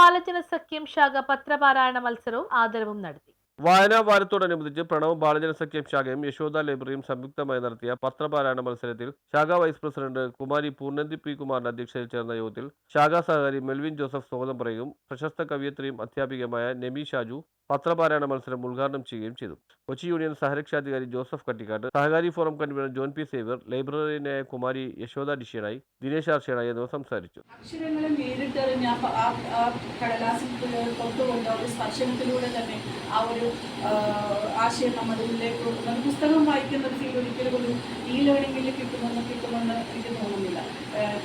ബാലജന സഖ്യം ശാഖ പത്രപാരായണ മത്സരവും ആദരവും നടത്തി. വായനാ വാരത്തോടനുബന്ധിച്ച് പ്രണവ് ബാലജന സഖ്യം ശാഖയും യശോദ ലൈബ്രറിയും സംയുക്തമായി നടത്തിയ പത്രപാരായണ മത്സരത്തിൽ ശാഖാ വൈസ് പ്രസിഡന്റ് കുമാരി പൂർണന്തി പി കുമാറിന്റെ അധ്യക്ഷതയിൽ ചേർന്ന യോഗത്തിൽ ശാഖാ സഹകാരി മെൽവിൻ ജോസഫ് സ്വാഗതം പറയും പ്രശസ്ത കവിയത്രിയും അധ്യാപികയുമായ നെമി ഷാജു പത്രപാരായണ മത്സരം ഉദ്ഘാടനം ചെയ്യുകയും ചെയ്തു. കൊച്ചി യൂണിയൻ സഹരക്ഷാധികാരി Joseph Kattikkatt സഹകാരി forum convener John P Xavier ലൈബ്രറിയനായ കുമാരി യശോദ ഡിഷ്യനായി ദിനേശ് ആർഷനായി എന്നിവർ സംസാരിച്ചു. അക്ഷരങ്ങളെ നേരിട്ടെറിഞ്ഞ ആ കടലാസിൽ തൊട്ടുകൊണ്ട് ആ ഒരു സ്പർശനത്തിലൂടെ തന്നെ ആ ഒരു ആശയം നമ്മളിലേക്ക് കൊടുക്കുന്നത് പുസ്തകം വായിക്കുന്ന ഒരു ഫീൽ ഒരിക്കലും ഒരു ഈ ലേണിംഗിൽ കിട്ടുമെന്ന് കിട്ടുമെന്ന് എനിക്ക് തോന്നുന്നില്ല.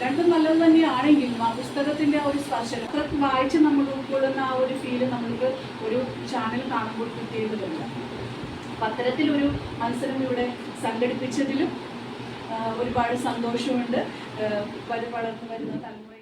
രണ്ടും നല്ലത് തന്നെയാണെങ്കിലും ആ പുസ്തകത്തിന്റെ ആ ഒരു സ്പർശനം വായിച്ച് നമ്മൾ ഉൾക്കൊള്ളുന്ന ആ ഒരു ഫീൽ നമ്മൾക്ക് ഒരു ചാനൽ കാണുമ്പോൾ കിട്ടിയതില്ല അപ്പം അത്തരത്തിലൊരു മത്സരം ഇവിടെ സംഘടിപ്പിച്ചതിലും ഒരുപാട് സന്തോഷമുണ്ട്. വളർന്നു വരുന്ന തലമുറയെ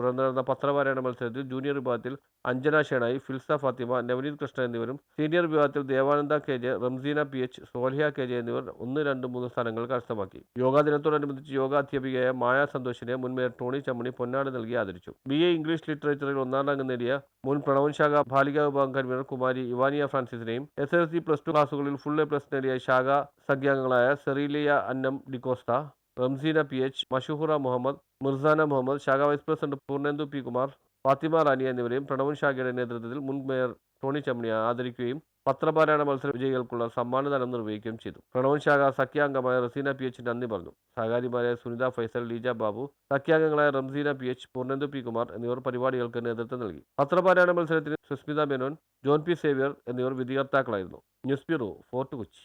തുടർന്ന് നടന്ന പത്രപാരായണ മത്സരത്തിൽ ജൂനിയർ വിഭാഗത്തിൽ അഞ്ജന ഷേണായി ഫിൽസ ഫാത്തിമ നവനീത് കൃഷ്ണ എന്നിവരും സീനിയർ വിഭാഗത്തിൽ Devananda K J Ramseena P H Soliya K J എന്നിവർ ഒന്ന് രണ്ട് മൂന്ന് സ്ഥാനങ്ങൾ കരസ്ഥമാക്കി. യോഗാ ദിനത്തോടനുബന്ധിച്ച് യോഗ അധ്യാപികയായ മായ സന്തോഷിനെ മുൻമേയർ ടോണി ചമ്മണി പൊന്നാട് നൽകി ആദരിച്ചു. ബി എ ഇംഗ്ലീഷ് ലിറ്ററേച്ചറിൽ ഒന്നാം റാങ്ക് നേടിയ മുൻ പ്രണവൻ ശാഖ ബാലികാ വിഭാഗം കൺവീനർ കുമാരി Evaniya ഫ്രാൻസിസിനെയും S L C plus two ക്ലാസുകളിൽ ഫുൾ എ പ്ലസ് നേടിയ ശാഖ സംഖ്യാംഗങ്ങളായ സെറീലിയ അന്നം ഡിക്കോസ്ത റംസീന പി എച്ച് മഷൂഹുറ മുഹമ്മദ് മിർസാന മുഹമ്മദ് ശാഖ vice president Poornendu P Kumar Fathima Rani എന്നിവരെയും പ്രണവൻ ഷാഖയുടെ നേതൃത്വത്തിൽ മുൻ മേയർ ടോണി ചമ്മണിയെ ആദരിക്കുകയും പത്രപാരായണ മത്സര വിജയികൾക്കുള്ള സമ്മാനദാനം നിർവഹിക്കുകയും ചെയ്തു. പ്രണവൻ ശാഖ സഖ്യാംഗമായ റസീന പി എച്ച് നന്ദി പറഞ്ഞു. സഹകാരിമാരായ Sunitha Faisal Leeja Babu സഖ്യാംഗങ്ങളായ Ramseena P H Poornendu P Kumar എന്നിവർ പരിപാടികൾക്ക് നേതൃത്വം നൽകി. പത്രപാരായണ മത്സരത്തിന് Susmitha Menon John P Xavier എന്നിവർ വിധികർത്താക്കളായിരുന്നു. News bureau fort Kochi.